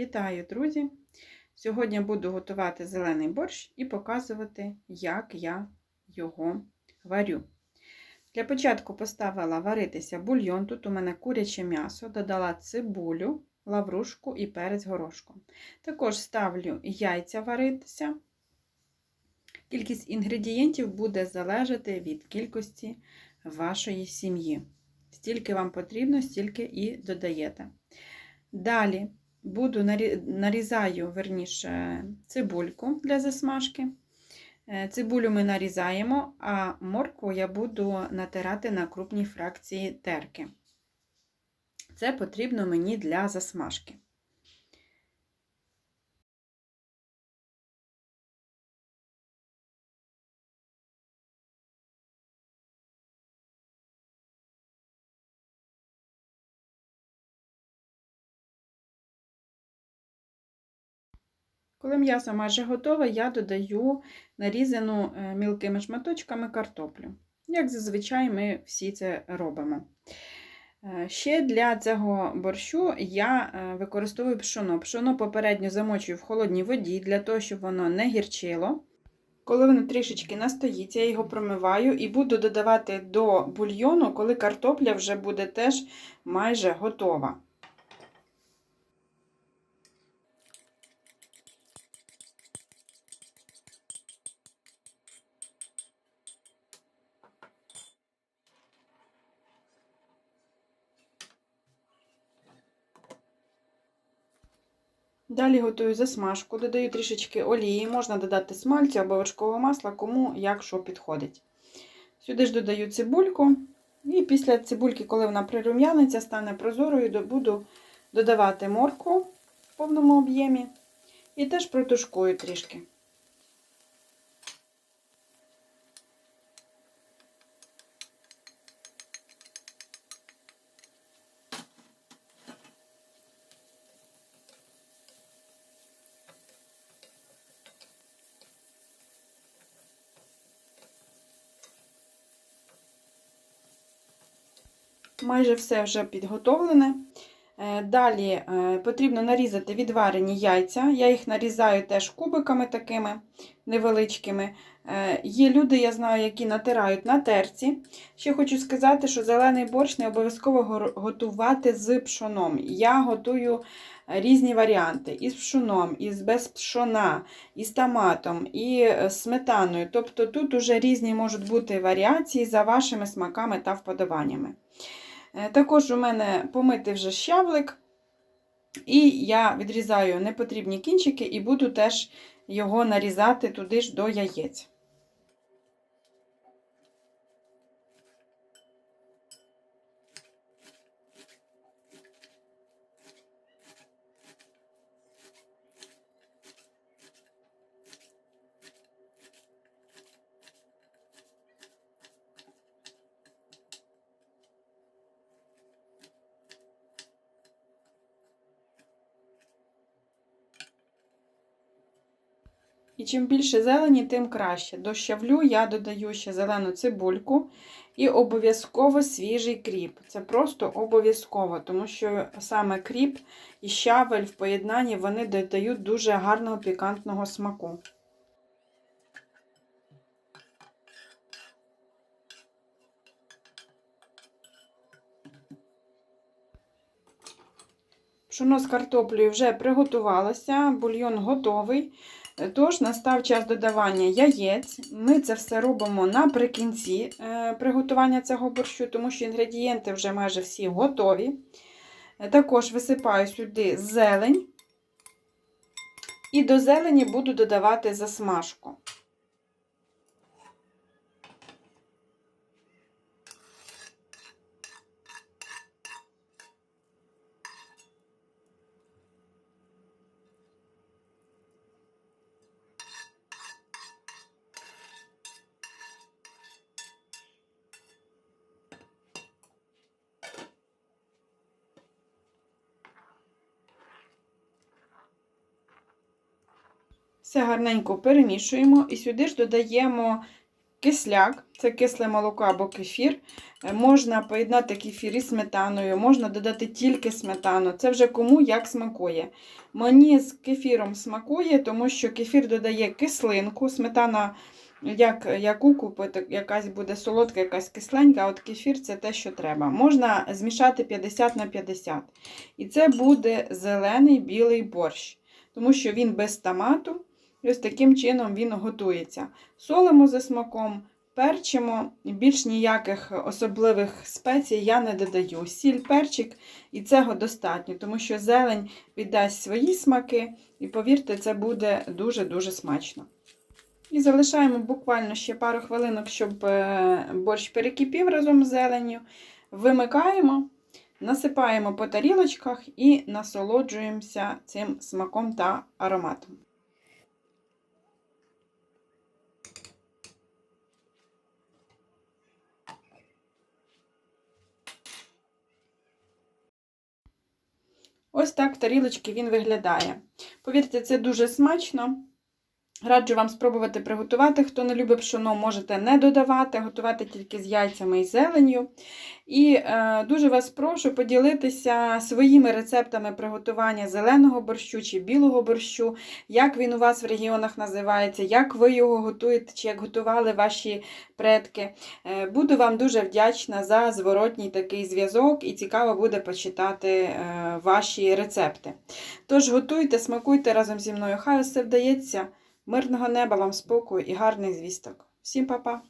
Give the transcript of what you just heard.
Вітаю, друзі! Сьогодні буду готувати зелений борщ і показувати, як я його варю. Для початку поставила варитися бульйон. Тут у мене куряче м'ясо, додала цибулю, лаврушку і перець горошком. Також ставлю яйця варитися. Кількість інгредієнтів буде залежати від кількості вашої сім'ї. Стільки вам потрібно, стільки і додаєте. Далі буду нарізаю верніше, цибульку для засмажки. Е, цибулю ми нарізаємо, а моркву я буду натирати на крупній фракції терки. Це потрібно мені для засмажки. Коли м'ясо майже готове, я додаю нарізану е, мілкими шматочками картоплю. Як зазвичай ми всі це робимо. Е, ще для цього борщу я е, використовую пшоно. Пшоно попередньо замочую в холодній воді, для того, щоб воно не гірчило. Коли воно трішечки настоїться, я його промиваю і буду додавати до бульйону, коли картопля вже буде теж майже готова. Далі готую засмажку, додаю трішечки олії, можна додати смальцю або вершкового масла, кому як що підходить. Сюди ж додаю цибульку, і після цибульки, коли вона прирум'яниться, стане прозорою, буду додавати моркву в повному об'ємі і теж протушкую трішки. Майже все вже підготовлене. Е, далі е, потрібно нарізати відварені яйця. Я їх нарізаю теж кубиками такими невеличкими. Е, є люди, я знаю, які натирають на терці. Ще хочу сказати, що зелений борщ не обов'язково готувати з пшоном. Я готую різні варіанти: із пшоном, із без пшона, із томатом, і сметаною. Тобто тут уже різні можуть бути варіації за вашими смаками та вподобаннями. Е, також у мене помитий вже щавлик, і я відрізаю непотрібні кінчики і буду теж його нарізати туди ж до яєць. І чим більше зелені, тим краще. До щавлю я додаю ще зелену цибульку і обов'язково свіжий кріп. Це просто обов'язково, тому що саме кріп і щавель в поєднанні вони додають дуже гарного пікантного смаку. Пшоно з картоплею вже приготувалося, бульйон готовий. Тож, настав час додавання яєць. Ми це все робимо наприкінці е, приготування цього борщу, тому що інгредієнти вже майже всі готові. Також висипаю сюди зелень, і до зелені буду додавати засмажку. Все гарненько перемішуємо і сюди ж додаємо кисляк, це кисле молоко або кефір. Е, Можна поєднати кефір із сметаною, можна додати тільки сметану. Це вже кому як смакує. Мені з кефіром смакує, тому що кефір додає кислинку, сметана. Як, яку купити, якась буде солодка, якась кисленька, от кефір це те, що треба. Можна змішати 50 на 50. І це буде зелений білий борщ, тому що він без томату. Ось таким чином він готується. Солимо за смаком, перчимо, більш ніяких особливих спецій я не додаю. Сіль, перчик, і цього достатньо, тому що зелень віддасть свої смаки, і повірте, це буде дуже-дуже смачно. І залишаємо буквально ще пару хвилинок, щоб е, борщ перекипів разом з зеленню. Вимикаємо, насипаємо по тарілочках і насолоджуємося цим смаком та ароматом. Ось так в тарілочці він виглядає. Повірте, це дуже смачно. Раджу вам спробувати приготувати. Хто не любить пшоно, можете не додавати, готувати тільки з яйцями і зеленню. І е, дуже вас прошу поділитися своїми рецептами приготування зеленого борщу чи білого борщу, як він у вас в регіонах називається, як ви його готуєте, чи як готували ваші предки. Е, буду вам дуже вдячна за зворотній такий зв'язок і цікаво буде почитати е, ваші рецепти. Тож готуйте, смакуйте разом зі мною. Хай все вдається. Мирного неба вам спокою і гарних звісток. Всім па-па!